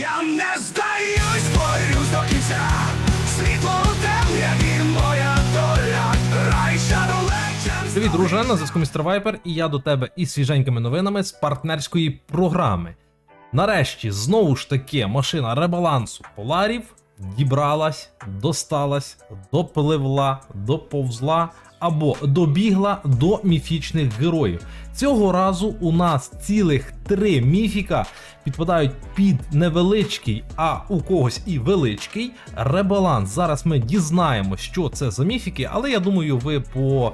Я не здаюсь, борюсь до кінця. Світло у темряві моя доля. Рай Shadow Привіт, друже, на зв'язку містер Вайпер, і я до тебе із свіженькими новинами з партнерської програми. Нарешті, знову ж таки, машина ребалансу Поларів дібралась, досталась, допливла, доповзла або добігла до міфічних героїв. Цього разу у нас цілих три міфіка підпадають під невеличкий, а у когось і величкий ребаланс. Зараз ми дізнаємося, що це за міфіки, але я думаю, ви по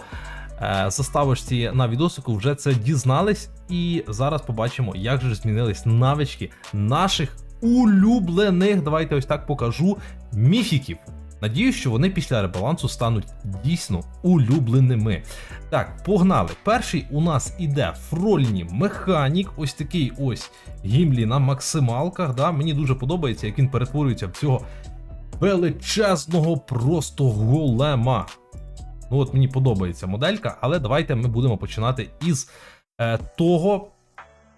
е, заставочці на відосику вже це дізнались. І зараз побачимо, як же змінились навички наших улюблених. Давайте ось так покажу міфіків. Надіюсь, що вони після ребалансу стануть дійсно улюбленими. Так, погнали. Перший у нас іде Фрольні Механік, ось такий ось гімлі на максималках. Да? Мені дуже подобається, як він перетворюється в цього величезного просто голема. Ну от мені подобається моделька, але давайте ми будемо починати із е, того,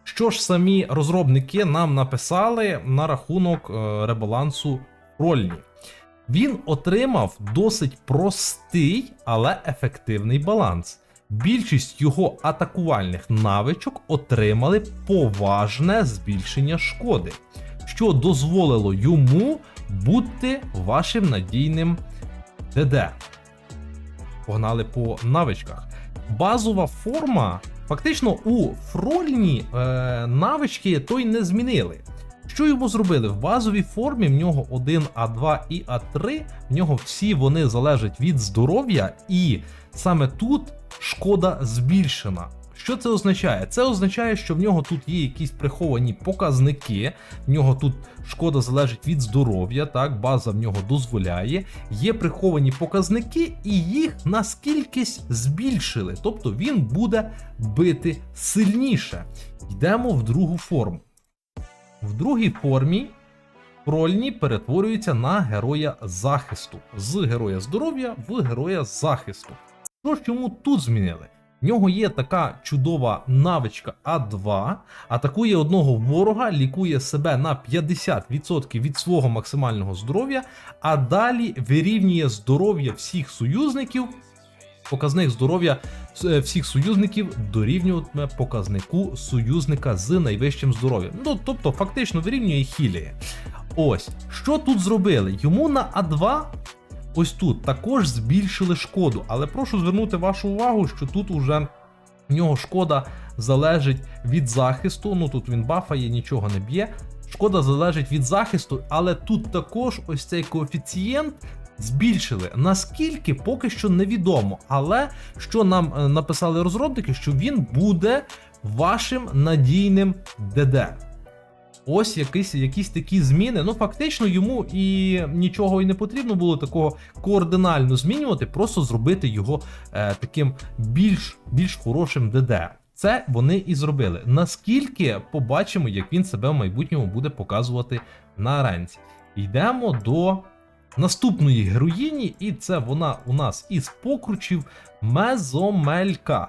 що ж самі розробники нам написали на рахунок е, ребалансу Рольні. Він отримав досить простий, але ефективний баланс. Більшість його атакувальних навичок отримали поважне збільшення шкоди, що дозволило йому бути вашим надійним ДД. Погнали по навичках. Базова форма, фактично, у Фрольні е, навички той не змінили. Що йому зробили? В базовій формі в нього 1 А2 і А3, в нього всі вони залежать від здоров'я, і саме тут шкода збільшена. Що це означає? Це означає, що в нього тут є якісь приховані показники, в нього тут шкода залежить від здоров'я, так, база в нього дозволяє. Є приховані показники, і їх наскількись збільшили. Тобто він буде бити сильніше. Йдемо в другу форму. В другій формі Прольні перетворюється на героя захисту. З героя здоров'я в героя захисту. Що ж йому тут змінили? В нього є така чудова навичка А2, атакує одного ворога, лікує себе на 50% від свого максимального здоров'я, а далі вирівнює здоров'я всіх союзників. Показник здоров'я всіх союзників дорівнюватиме показнику союзника з найвищим здоров'ям. Ну тобто, фактично вирівнює і хіліє. Ось що тут зробили? Йому на А2 ось тут також збільшили шкоду, але прошу звернути вашу увагу, що тут уже в нього шкода залежить від захисту. Ну тут він бафає, нічого не б'є. Шкода залежить від захисту, але тут також ось цей коефіцієнт збільшили. Наскільки поки що невідомо. Але що нам е, написали розробники, що він буде вашим надійним ДД. Ось якісь, якісь такі зміни. Ну, фактично, йому і нічого і не потрібно було такого координально змінювати, просто зробити його е, таким більш, більш хорошим ДД. Це вони і зробили. Наскільки побачимо, як він себе в майбутньому буде показувати на аренці. Йдемо до наступної героїні, і це вона у нас із покручів Мезомелька.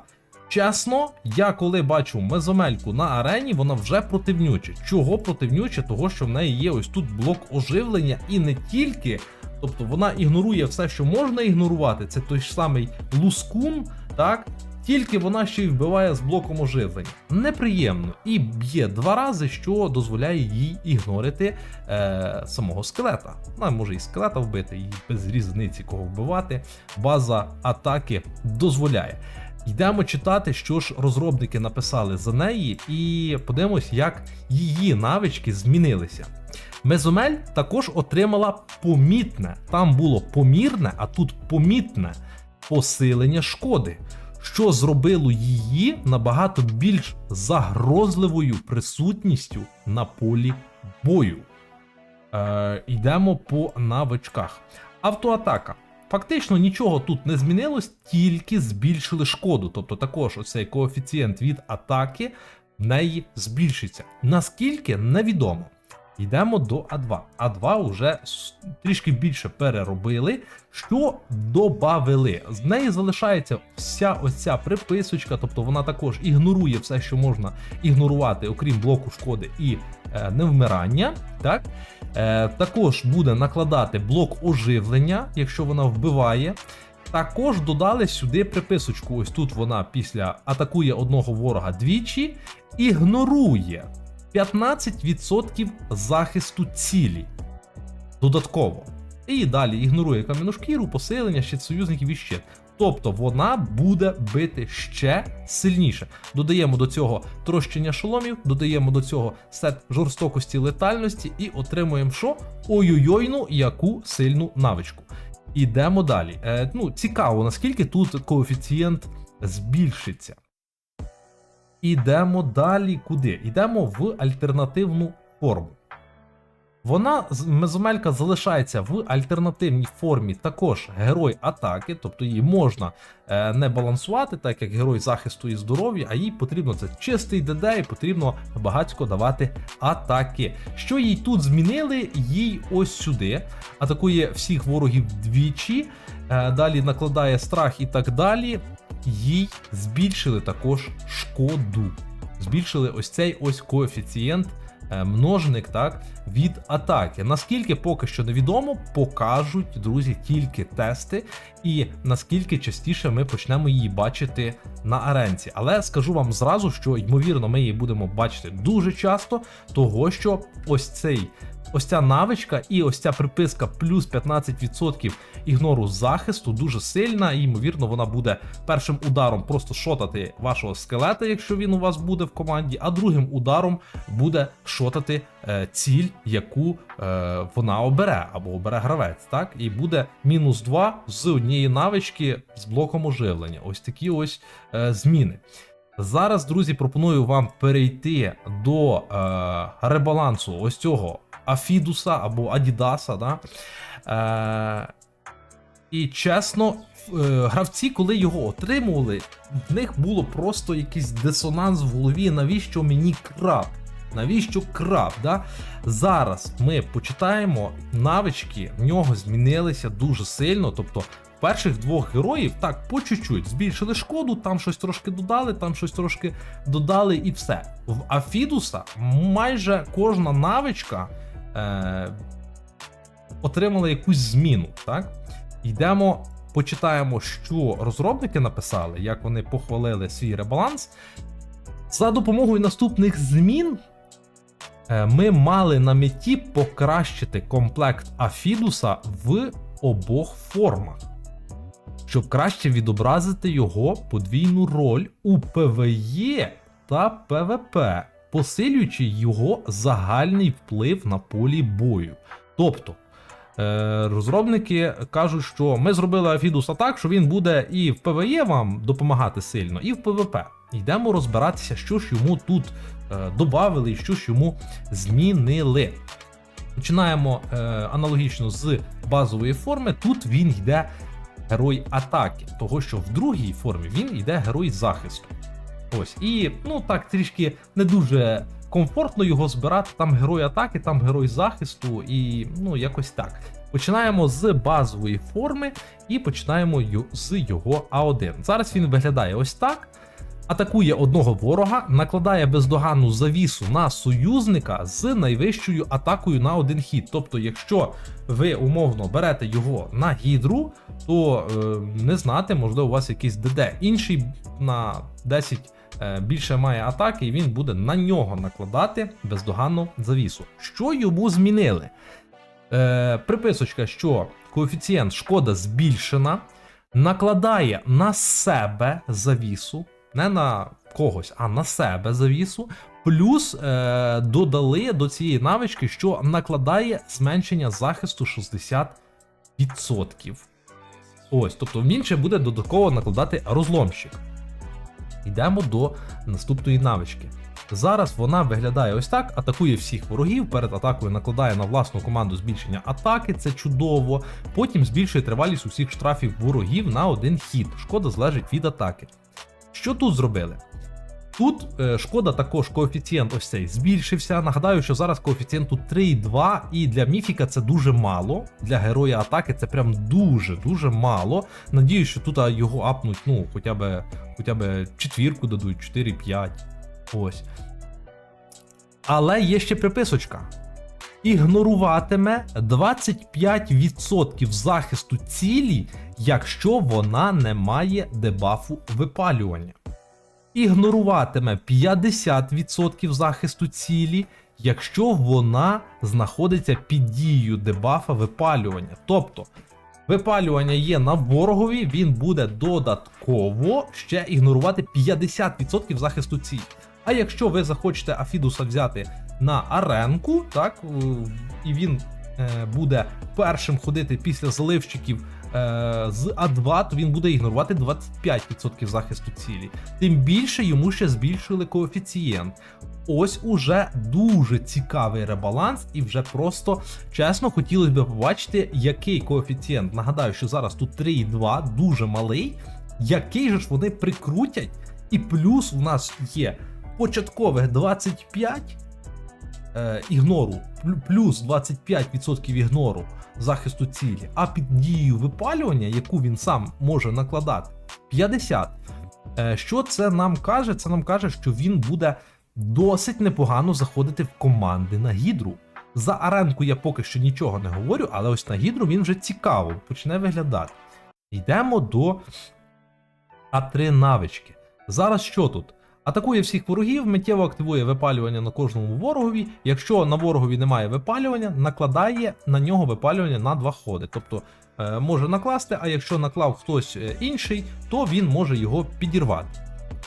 Чесно, я коли бачу мезомельку на арені, вона вже противнюча. Чого противнюча? Того, що в неї є ось тут блок оживлення, і не тільки. Тобто вона ігнорує все, що можна ігнорувати. Це той ж самий лускун, так? Тільки вона ще й вбиває з блоком оживлення. Неприємно. І б'є два рази, що дозволяє їй ігнорити е, самого скелета. Вона може і скелета вбити, і без різниці кого вбивати. База атаки дозволяє. Йдемо читати, що ж розробники написали за неї, і подивимось, як її навички змінилися. Мезомель також отримала помітне, там було помірне, а тут помітне посилення шкоди, що зробило її набагато більш загрозливою присутністю на полі бою. Е, йдемо по навичках. Автоатака. Фактично нічого тут не змінилось, тільки збільшили шкоду. Тобто також оцей коефіцієнт від атаки в неї збільшиться. Наскільки невідомо. Йдемо до А2. А2 вже трішки більше переробили. Що добавили? З неї залишається вся ось ця приписочка, тобто вона також ігнорує все, що можна ігнорувати, окрім блоку шкоди і е, невмирання. Так? Е, також буде накладати блок оживлення, якщо вона вбиває. Також додали сюди приписочку. Ось тут вона після атакує одного ворога двічі, ігнорує 15% захисту цілі. Додатково. І далі ігнорує кам'яну шкіру, посилення, щит союзників і щит. Тобто вона буде бити ще сильніше. Додаємо до цього трощення шоломів, додаємо до цього сет жорстокості летальності і отримуємо що? Ой-ой-ойну, яку сильну навичку. Ідемо далі. Е, ну, цікаво, наскільки тут коефіцієнт збільшиться. Ідемо далі куди? Йдемо в альтернативну форму. Вона мезомелька залишається в альтернативній формі також герой атаки, тобто її можна е, не балансувати, так як герой захисту і здоров'я, а їй потрібно це чистий ДД і потрібно багатько давати атаки. Що їй тут змінили? Їй ось сюди атакує всіх ворогів двічі, е, далі накладає страх і так далі. Їй збільшили також шкоду. Збільшили ось цей ось коефіцієнт е, множник так, від атаки. Наскільки поки що невідомо, покажуть, друзі, тільки тести, і наскільки частіше ми почнемо її бачити на аренці. Але скажу вам зразу, що ймовірно ми її будемо бачити дуже часто, того що ось цей. Ось ця навичка і ось ця приписка плюс 15% ігнору захисту дуже сильна, і ймовірно, вона буде першим ударом просто шотати вашого скелета, якщо він у вас буде в команді, а другим ударом буде шотати е, ціль, яку е, вона обере, або обере гравець. Так, і буде мінус 2 з однієї навички з блоком оживлення. Ось такі ось е, зміни. Зараз, друзі, пропоную вам перейти до е, ребалансу ось цього Афідуса або Адідаса. Да? Е, і чесно, е, гравці, коли його отримували, в них було просто якийсь дисонанс в голові. Навіщо мені краб? Навіщо краб? Да? Зараз ми почитаємо навички, в нього змінилися дуже сильно. Тобто, перших двох героїв так по чуть-чуть збільшили шкоду, там щось трошки додали, там щось трошки додали, і все. В Афідуса майже кожна навичка е, отримала якусь зміну. Так? Йдемо, почитаємо, що розробники написали, як вони похвалили свій ребаланс. За допомогою наступних змін е, ми мали на меті покращити комплект Афідуса в обох формах, щоб краще відобразити його подвійну роль у ПВЕ та ПВП, посилюючи його загальний вплив на полі бою. Тобто. Е, розробники кажуть, що ми зробили Афідуса так, що він буде і в ПВЕ вам допомагати сильно, і в ПВП. Йдемо розбиратися, що ж йому тут е, додали і що ж йому змінили. Починаємо е, аналогічно з базової форми. Тут він йде герой атаки, того що в другій формі він йде герой захисту. Ось, і ну так трішки не дуже комфортно його збирати. Там герой атаки, там герой захисту, і ну якось так. Починаємо з базової форми і починаємо з його А1. Зараз він виглядає ось так. Атакує одного ворога, накладає бездоганну завісу на союзника з найвищою атакою на один хід. Тобто, якщо ви умовно берете його на гідру, то е, не знати, можливо, у вас якийсь ДД. Інший на 10 е, більше має атаки, і він буде на нього накладати бездоганну завісу. Що йому змінили? Е, приписочка, що коефіцієнт шкода збільшена, накладає на себе завісу, не на когось, а на себе завісу. Плюс е, додали до цієї навички, що накладає зменшення захисту 60%. Ось, тобто він ще буде додатково накладати розломщик. Йдемо до наступної навички. Зараз вона виглядає ось так: атакує всіх ворогів. Перед атакою накладає на власну команду збільшення атаки, це чудово. Потім збільшує тривалість усіх штрафів ворогів на один хід. Шкода залежить від атаки. Що тут зробили? Тут е, шкода також коефіцієнт ось цей збільшився. Нагадаю, що зараз коефіцієнт тут 3,2, і для міфіка це дуже мало. Для героя атаки це прям дуже-дуже мало. Надіюсь, що тут його апнуть, ну, хоча б, хоча б четвірку дадуть, 4-5. Ось. Але є ще приписочка. Ігноруватиме 25% захисту цілі, якщо вона не має дебафу випалювання. Ігноруватиме 50% захисту цілі, якщо вона знаходиться під дією дебафа випалювання. Тобто, випалювання є на ворогові, він буде додатково ще ігнорувати 50% захисту цілі. А якщо ви захочете Афідуса взяти на аренку, так, і він е, буде першим ходити після заливщиків з А2, то він буде ігнорувати 25% захисту цілі. Тим більше йому ще збільшили коефіцієнт. Ось уже дуже цікавий ребаланс, і вже просто чесно хотілося б побачити, який коефіцієнт. Нагадаю, що зараз тут 3,2, дуже малий. Який же ж вони прикрутять? І плюс у нас є початкових 25 е, ігнору, плюс 25% ігнору захисту цілі, а під дією випалювання, яку він сам може накладати, 50. Е, що це нам каже? Це нам каже, що він буде досить непогано заходити в команди на гідру. За аренку я поки що нічого не говорю, але ось на гідру він вже цікаво почне виглядати. Йдемо до А3 навички. Зараз що тут? Атакує всіх ворогів, миттєво активує випалювання на кожному ворогові. Якщо на ворогові немає випалювання, накладає на нього випалювання на два ходи. Тобто е, може накласти, а якщо наклав хтось е, інший, то він може його підірвати.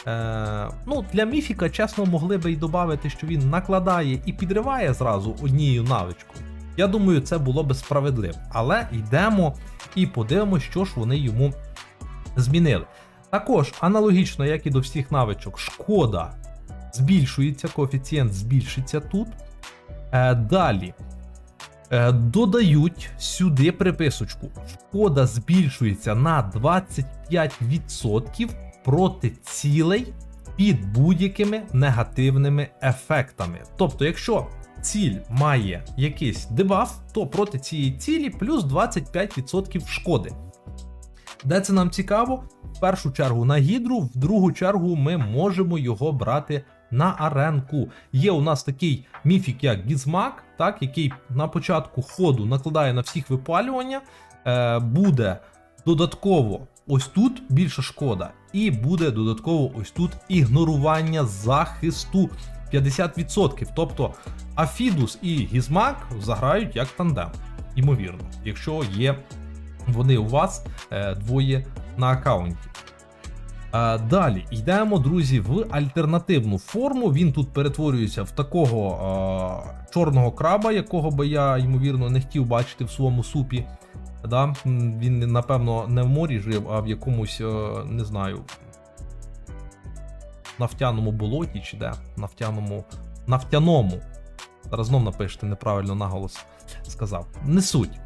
Е, ну, Для міфіка, чесно, могли би й додати, що він накладає і підриває зразу однією навичкою. Я думаю, це було би справедливо. Але йдемо і подивимося, що ж вони йому змінили. Також аналогічно, як і до всіх навичок, шкода збільшується, коефіцієнт збільшиться тут. Е, далі е, додають сюди приписочку. Шкода збільшується на 25% проти цілей під будь-якими негативними ефектами. Тобто, якщо ціль має якийсь дебаф, то проти цієї цілі плюс 25% шкоди. Де це нам цікаво? В першу чергу на гідру, в другу чергу ми можемо його брати на аренку. Є у нас такий міфік, як Гізмак, так, який на початку ходу накладає на всіх випалювання, е, буде додатково ось тут більша шкода, і буде додатково ось тут ігнорування захисту 50%. Тобто Афідус і Гізмак заграють як тандем, ймовірно, якщо є вони у вас е, двоє на аккаунті. А, далі йдемо, друзі, в альтернативну форму. Він тут перетворюється в такого а, чорного краба, якого би я, ймовірно, не хотів бачити в своєму супі. Да? Він, напевно, не в морі жив, а в якомусь, е, не знаю, нафтяному болоті чи де. Нафтяному. Нафтяному. Зараз знов напишете неправильно наголос сказав. Не суть.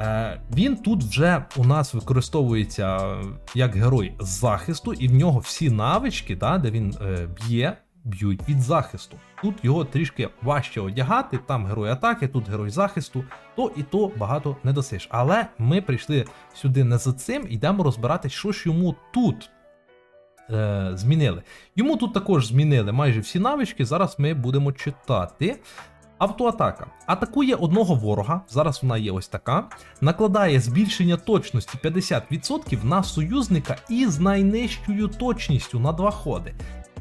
Е, він тут вже у нас використовується е, як герой з захисту, і в нього всі навички, да, де він е, б'є, б'ють від захисту. Тут його трішки важче одягати, там герой атаки, тут герой захисту, то і то багато не досиш. Але ми прийшли сюди не за цим, йдемо розбирати, що ж йому тут е, змінили. Йому тут також змінили майже всі навички. Зараз ми будемо читати. Автоатака. Атакує одного ворога, зараз вона є ось така. Накладає збільшення точності 50% на союзника із найнижчою точністю на два ходи.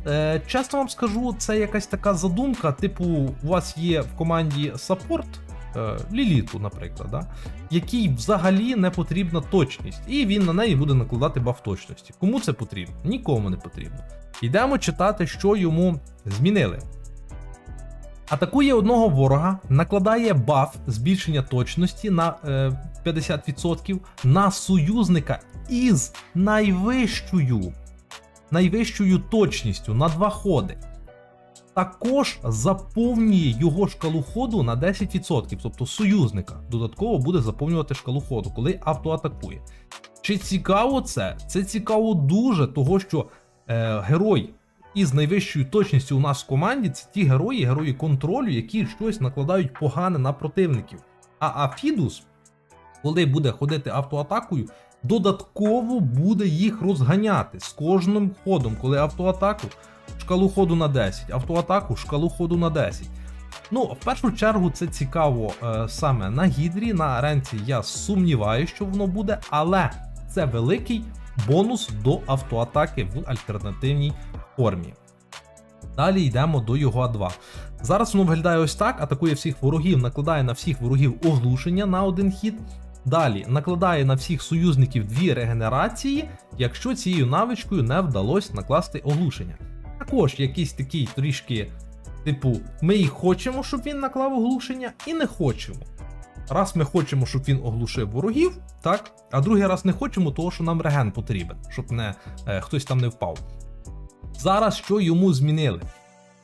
Е, чесно вам скажу, це якась така задумка, типу, у вас є в команді саппорт, е, Ліліту, наприклад, да? якій взагалі не потрібна точність, і він на неї буде накладати баф точності. Кому це потрібно? Нікому не потрібно. Йдемо читати, що йому змінили. Атакує одного ворога, накладає баф збільшення точності на е, 50% на союзника із найвищою, найвищою точністю на два ходи. Також заповнює його шкалу ходу на 10%, тобто союзника додатково буде заповнювати шкалу ходу, коли автоатакує. Чи цікаво це? Це цікаво дуже, того що е, герой із найвищою точністю у нас в команді це ті герої, герої контролю, які щось накладають погане на противників. А Афідус, коли буде ходити автоатакою, додатково буде їх розганяти з кожним ходом, коли автоатаку шкалу ходу на 10, автоатаку шкалу ходу на 10. Ну, в першу чергу, це цікаво е, саме на гідрі. На аренці я сумніваюся, що воно буде, але це великий бонус до автоатаки в альтернативній формі. Далі йдемо до його А2. Зараз воно виглядає ось так: атакує всіх ворогів, накладає на всіх ворогів оглушення на один хід. Далі накладає на всіх союзників дві регенерації, якщо цією навичкою не вдалося накласти оглушення. Також якийсь такий трішки, типу, ми і хочемо, щоб він наклав оглушення, і не хочемо. Раз ми хочемо, щоб він оглушив ворогів, так, а другий раз не хочемо, того що нам реген потрібен, щоб не, е, хтось там не впав. Зараз що йому змінили?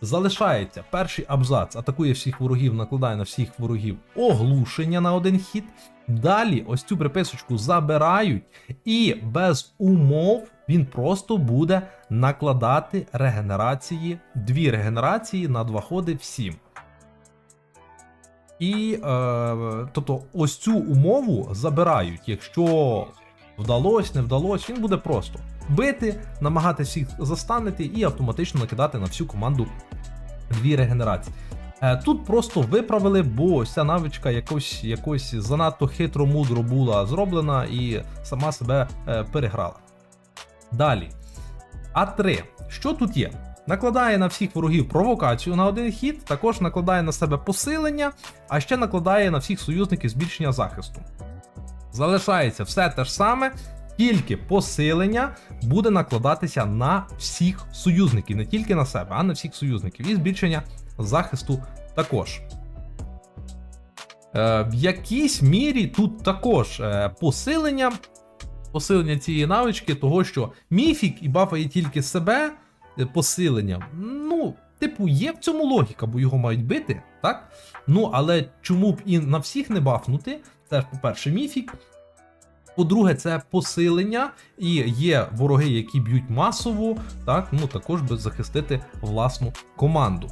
Залишається перший абзац, атакує всіх ворогів, накладає на всіх ворогів оглушення на один хід. Далі ось цю приписочку забирають, і без умов він просто буде накладати регенерації, дві регенерації на два ходи всім. І е, тобто ось цю умову забирають. Якщо вдалося, не вдалося, він буде просто бити, намагатися всіх застанити і автоматично накидати на всю команду дві регенерації. Е, Тут просто виправили, бо ось ця навичка якось, якось занадто хитро мудро була зроблена і сама себе е, переграла. Далі. А3. Що тут є? Накладає на всіх ворогів провокацію на один хід, також накладає на себе посилення, а ще накладає на всіх союзників збільшення захисту. Залишається все те ж саме, тільки посилення буде накладатися на всіх союзників, не тільки на себе, а на всіх союзників. І збільшення захисту також. Е, в якійсь мірі тут також е, посилення. Посилення цієї навички, того що міфік і бафає тільки себе посилення. Ну, типу, є в цьому логіка, бо його мають бити, так? Ну, але чому б і на всіх не бафнути? Це ж, по-перше, міфік. По-друге, це посилення, і є вороги, які б'ють масово, так, ну також би захистити власну команду.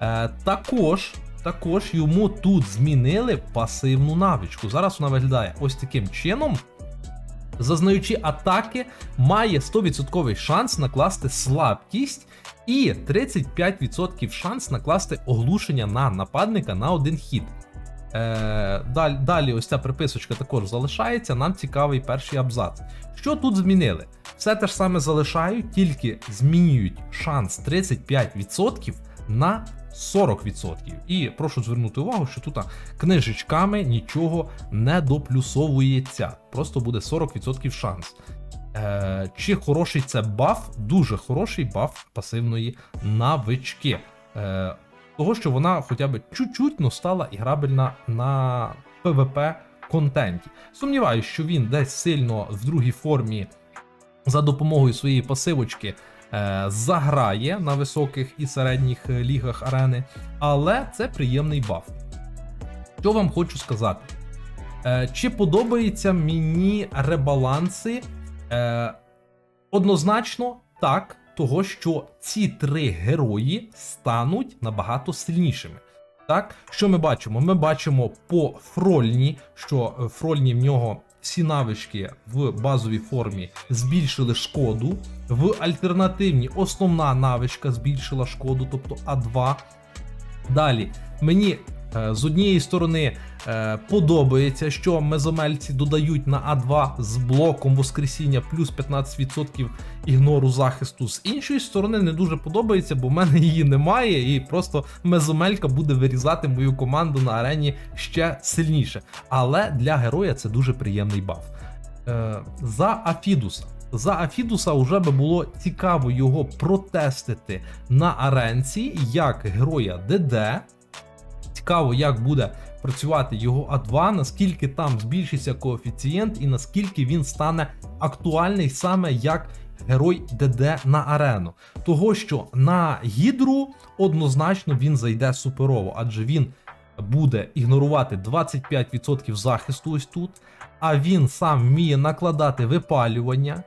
Е, також, також йому тут змінили пасивну навичку. Зараз вона виглядає ось таким чином. Зазнаючи атаки, має 100% шанс накласти слабкість і 35% шанс накласти оглушення на нападника на один хід. Е, далі, далі ось ця приписочка також залишається. Нам цікавий перший абзац. Що тут змінили? Все те ж саме залишають, тільки змінюють шанс 35% на 40%. І прошу звернути увагу, що тут книжечками нічого не доплюсовується. Просто буде 40% шанс. Е, чи хороший це баф? Дуже хороший баф пасивної навички. Е, того, що вона хоча б чуть-чуть стала іграбельна на PvP контенті. Сумніваюся, що він десь сильно в другій формі за допомогою своєї пасивочки заграє на високих і середніх е, лігах арени, але це приємний баф. Що вам хочу сказати? Е, чи подобаються мені ребаланси? Е, однозначно так, того що ці три герої стануть набагато сильнішими. Так, що ми бачимо? Ми бачимо по Фрольні, що е, Фрольні в нього всі навички в базовій формі збільшили шкоду. В альтернативній основна навичка збільшила шкоду, тобто А2. Далі мені з однієї сторони е, подобається, що мезомельці додають на А2 з блоком Воскресіння плюс 15% ігнору захисту. З іншої сторони, не дуже подобається, бо в мене її немає, і просто мезомелька буде вирізати мою команду на арені ще сильніше. Але для героя це дуже приємний баф. Е, за Афідуса. За Афідуса вже би було цікаво його протестити на аренці як героя ДД. Цікаво, як буде працювати його А2, наскільки там збільшиться коефіцієнт і наскільки він стане актуальний саме як герой ДД на арену. Того, що на гідру однозначно він зайде суперово, адже він буде ігнорувати 25% захисту ось тут, а він сам вміє накладати випалювання.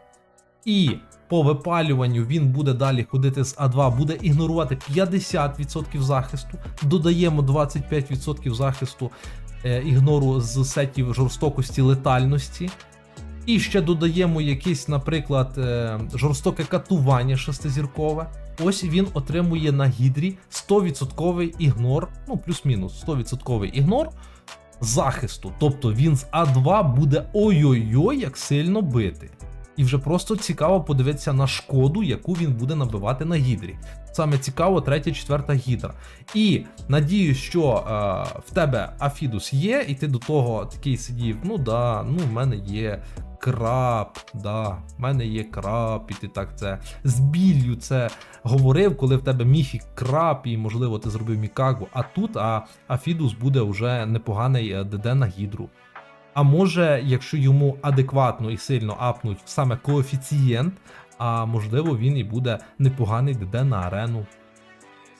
І по випалюванню він буде далі ходити з А2, буде ігнорувати 50% захисту. Додаємо 25% захисту е, ігнору з сетів жорстокості летальності. І ще додаємо якесь, наприклад, е, жорстоке катування шестизіркове. Ось він отримує на гідрі 100% ігнор, ну плюс-мінус 100% ігнор захисту. Тобто він з А2 буде ой-ой-ой як сильно бити. І вже просто цікаво подивитися на шкоду, яку він буде набивати на гідрі. Саме цікаво, третя, четверта гідра. І надіюсь, що е, в тебе Афідус є, і ти до того такий сидів. Ну да, ну в мене є краб, да, в мене є краб, і ти так це з біллю це говорив, коли в тебе міфік краб, і можливо ти зробив мікагу. А тут а, Афідус буде вже непоганий е, ДД на гідру. А може, якщо йому адекватно і сильно апнуть саме коефіцієнт, а можливо він і буде непоганий ДД на арену.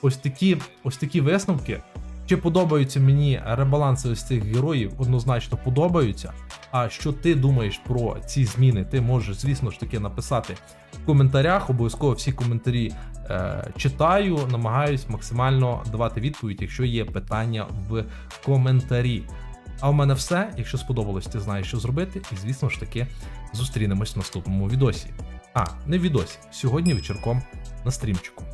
Ось такі, ось такі висновки. Чи подобаються мені ребаланси ось цих героїв, однозначно подобаються. А що ти думаєш про ці зміни, ти можеш, звісно ж таки, написати в коментарях. Обов'язково всі коментарі е, читаю, намагаюсь максимально давати відповідь, якщо є питання в коментарі. А у мене все. Якщо сподобалось, ти знаєш, що зробити. І звісно ж таки зустрінемось в наступному відосі. А, не в відосі. Сьогодні вечірком на стрімчику.